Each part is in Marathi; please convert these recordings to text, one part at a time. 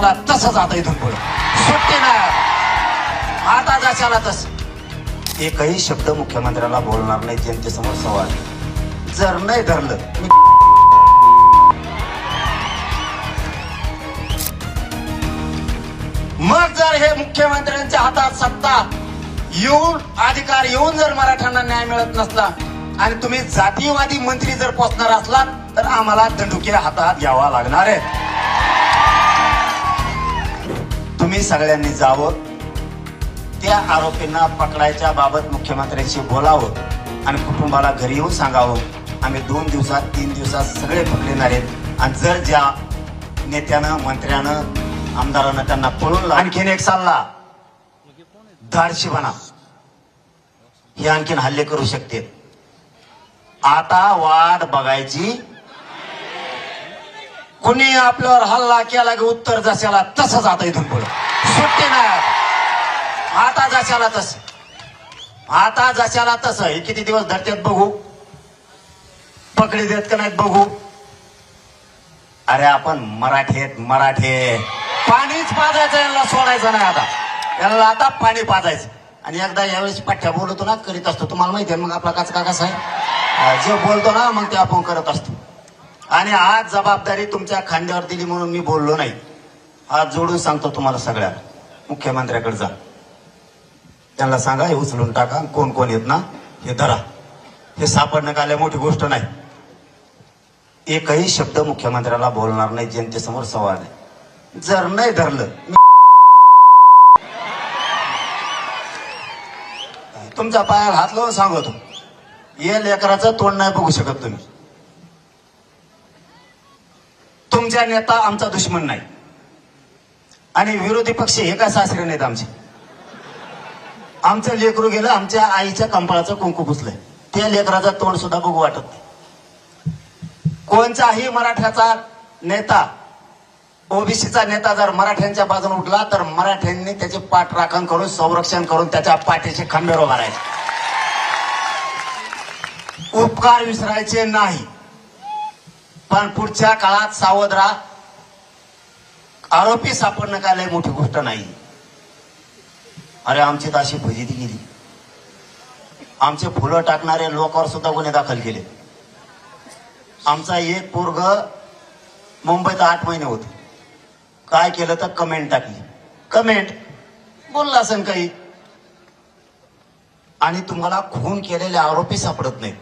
त्याला तसंच आता इथून पुढे. सुट्टी नाही आता जाशाला तस. एकही शब्द मुख्यमंत्र्याला बोलणार नाही जनतेसमोर सवाल. जर नाही धरलं मी मग जर हे मुख्यमंत्र्यांच्या हातात सत्ता येऊन अधिकार येऊन जर मराठ्यांना न्याय मिळत नसला आणि तुम्ही जातीयवादी मंत्री जर पोचणार असलात तर आम्हाला दंडुके हातात घ्यावा लागणार आहे. तुम्ही सगळ्यांनी जावं. त्या आरोपींना पकडायच्या बाबत मुख्यमंत्र्यांशी बोलावं आणि कुटुंबाला घरी येऊन सांगावं. आम्ही दोन दिवसात तीन दिवसात सगळे पकडणार आहेत. आणि जर ज्या नेत्यानं मंत्र्यानं आमदारानं त्यांना पळून आणखीन एक सल्ला. धाडशी म्हणा हे आणखीन हल्ले करू शकते. आता वाट बघायची. कुणी आपल्यावर हल्ला केला की उत्तर जशाला तसंच आता इथून पुढे. सुट्टी नाही. आता जशाला तस. आता जशाला तसं. हे किती दिवस धरतेत बघू. पकडी देत का नाहीत बघू. अरे आपण मराठी आहेत मराठी. पाणीच पाजायचं यांना सोडायचं नाही आता. यांना आता पाणी पाजायचं. आणि एकदा यावेळेस पाठ्या बोलतो ना करीत असतो. तुम्हाला माहिती आहे मग आपला काच का कसा आहे? जे बोलतो ना मग ते आपण करत असतो. आणि आज जबाबदारी तुमच्या खांद्यावर दिली म्हणून मी बोललो नाही. आज जोडून सांगतो तुम्हाला सगळ्या. मुख्यमंत्र्याकडे जा. त्यांना सांगा हे उचलून टाका कोण कोण येत ना हे धरा. हे सापडणं आल्या मोठी गोष्ट नाही. एकही शब्द मुख्यमंत्र्याला बोलणार नाही जनतेसमोर सवाल आहे. जर नाही धरलं तुमचा तुमच्या पायाला हात लावून सांगतो. या लेकराचं तोंड नाही बघू शकत तुम्ही. तुमचा नेता आमचा दुश्मन नाही. आणि विरोधी पक्ष हे काय सासरे नाहीत आमचे. आमचं लेकरू गेलं आमच्या आईच्या कंपाळाचं कुंकू पुसलंय. त्या लेकराचा तोंड सुद्धा बघू वाटत नाही. कोणताही मराठ्याचा नेता ओबीसीचा नेता जर मराठ्यांच्या बाजून उठला तर मराठ्यांनी त्याचे पाठ राखण करून संरक्षण करून त्याच्या पाठीचे खंबेर उभारायचे उपकार विसरायचे नाही. पण पुढच्या काळात सावध राहा. आरोपी सापडणं काय लय मोठी गोष्ट नाही. अरे आमची तर अशी फजिती गेली आमचे फुलं टाकणारे लोकांवर सुद्धा गुन्हे दाखल केले. आमचा एक पोरग मुंबईत आठ महिने होत. काय केलं तर कमेंट टाकली. कमेंट बोलला असं काही. आणि तुम्हाला खून केलेले आरोपी सापडत नाहीत.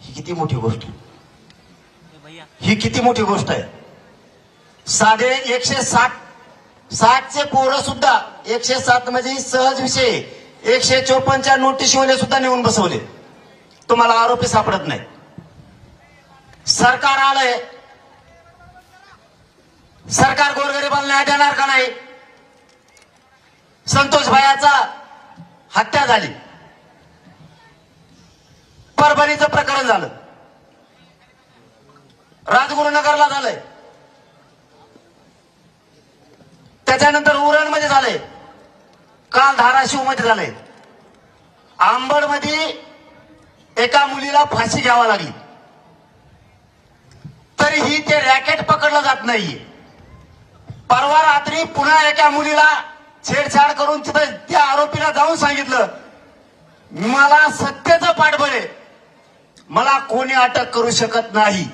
ही किती मोठी गोष्ट. आहे ही किती मोठी गोष्ट आहे. साधे एकशे साठ साठचे पोरं सुद्धा एकशे सात म्हणजे सहज विषय. एकशे चोपन्नच्या नोटीसवाले सुद्धा नेऊन बसवले. तुम्हाला आरोपी सापडत नाही. सरकार आलंय. सरकार गोरगरिबाला न्याय देणार का नाही? संतोष भायाचा हत्या झाली. परभणीचं प्रकरण झालं. राजगुरुनगरला झालंय. त्याच्यानंतर उरणमध्ये झालंय. काल धाराशिवमध्ये झालंय. आंबडमध्ये एका मुलीला फाशी घ्यावा लागली. तरीही ते रॅकेट पकडलं जात नाही परवा रात्री पुन्हा एका मुलीला छेडछाड करून तिथं त्या आरोपीला जाऊन सांगितलं मला सत्तेचं पाठबळ मला कोणी अटक करू शकत नाही.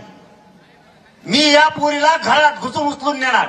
मी या पोरीला घरात घुसून उचलून नेणार.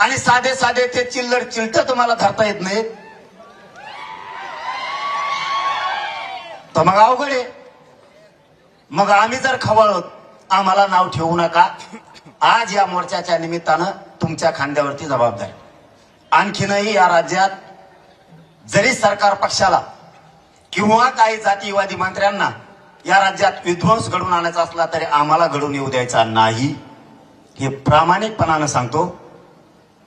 आणि साधे साधे ते चिल्लर चिलट तुम्हाला धरता येत नाहीत. तर मग अवघड आहे. मग आम्ही जर खवळत आम्हाला नाव ठेवू नका. आज या मोर्चाच्या निमित्तानं तुमच्या खांद्यावरती जबाबदारी. आणखीनही या राज्यात जरी सरकार पक्षाला किंवा काही जातीवादी मंत्र्यांना या राज्यात विध्वंस घडून आणायचा असला तरी आम्हाला घडून येऊ द्यायचा नाही. हे प्रामाणिकपणानं सांगतो.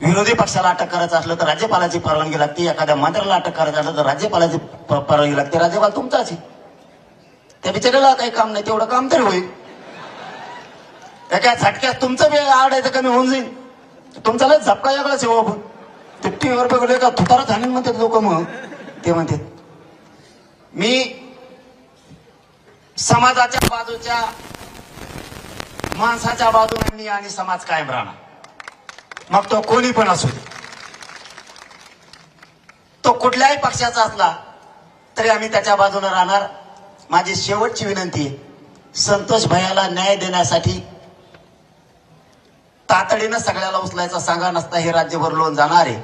विरोधी पक्षाला अटक करायचं असलं तर राज्यपालाची परवानगी लागते एखाद्या मंत्र्याला अटक करायचं असलं तर राज्यपालाची परवानगी लागते. राज्यपाल तुमचाच आहे. त्या बिचाऱ्याला काही काम नाही तेवढं काम तरी होईल. एका झटक्यात तुमचं बी आडायचं कमी होऊन जाईल. तुमचा लय झपका वेगळाच आहे हो बाबू. ते टीव्हीवर बघले का तुतारा झाली म्हणतात लोक मग. ते म्हणतात मी समाजाच्या बाजूच्या माणसाच्या बाजूने मी आणि समाज कायम राहणार. मग तो कोणी पण असू दे. तो कुठल्याही पक्षाचा असला तरी आम्ही त्याच्या बाजूने राहणार. माझी शेवटची विनंती आहे संतोष भैयाला न्याय देण्यासाठी तातडीनं सगळ्याला उचलायचा सांगा नसता हे राज्यभर लोन जाणार. आहे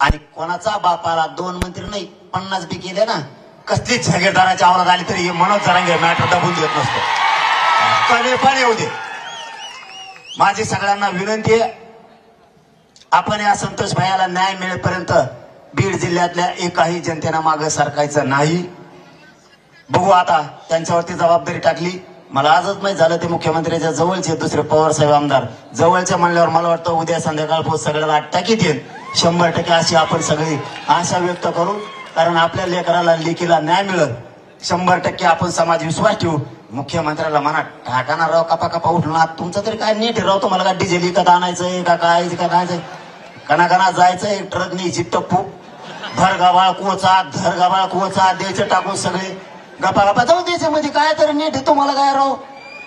आणि कोणाचा बापाला दोन मंत्री नाही पन्नास बी केले ना कसलीच झगेदाराच्या आवरात आली तरी हे मनोज जरांगे मॅटर दाबून देत नसतो. कमी पण येऊ दे. माझी सगळ्यांना विनंती आहे आपण या संतोष भायाला न्याय मिळेपर्यंत बीड जिल्ह्यातल्या एकाही जनतेनं मागे सरकायचं नाही. बघू आता त्यांच्यावरती जबाबदारी टाकली. मला आजच माहीत झालं ते मुख्यमंत्र्याच्या जवळचे दुसरे पवार साहेब आमदार. जवळच्या म्हणल्यावर मला वाटतं उद्या संध्याकाळ पोहोच सगळ्याला टाकीत येईल. शंभर टक्के अशी आपण सगळी आशा व्यक्त करू. कारण आपल्या लेकराला लेखीला न्याय मिळत शंभर टक्के आपण समाज विश्वास ठेवू. मुख्यमंत्र्याला म्हणा टाकाना राव कपा कपा उठला तुमचं तरी काय नीट राव तुम्हाला का डिझेल विकत आणायचंय का काय का काय? कणाकणा जायचं एक ट्रक न्यायची टप्पू. भर गबाळ कोचा धर गबाळ कोचा द्यायचं टाकून सगळे. गप्पा गप्पा जाऊ द्यायचे म्हणजे काय तरी नीट तुम्हाला काय राव?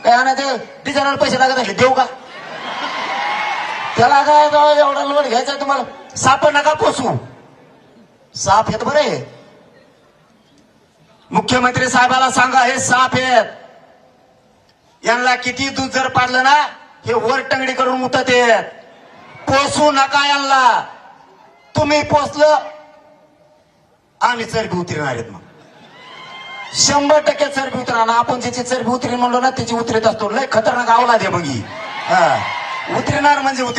काय आणायचं? डिझेलला पैसे लागत असले देऊ का? त्याला काय जाऊ एवढा लोड घ्यायचा तुम्हाला? साप नका पोसू. साप येत बरे. मुख्यमंत्री साहेबाला सांगा हे साप आहेत. यांना किती दूध जर पाडलं ना हे वर टंगडी करून मुतत आहेत. पोसू नका यांना. तुम्ही पोचलं आम्ही चरबी उतरणार आहेत मग. शंभर टक्के चरबी उतरणार. आपण ज्याची चरबी उतरी म्हणलो ना त्याची उतरत असतो. लय खतरनाक आवला दे मग ही. हा. उतरणार म्हणजे उतरणार.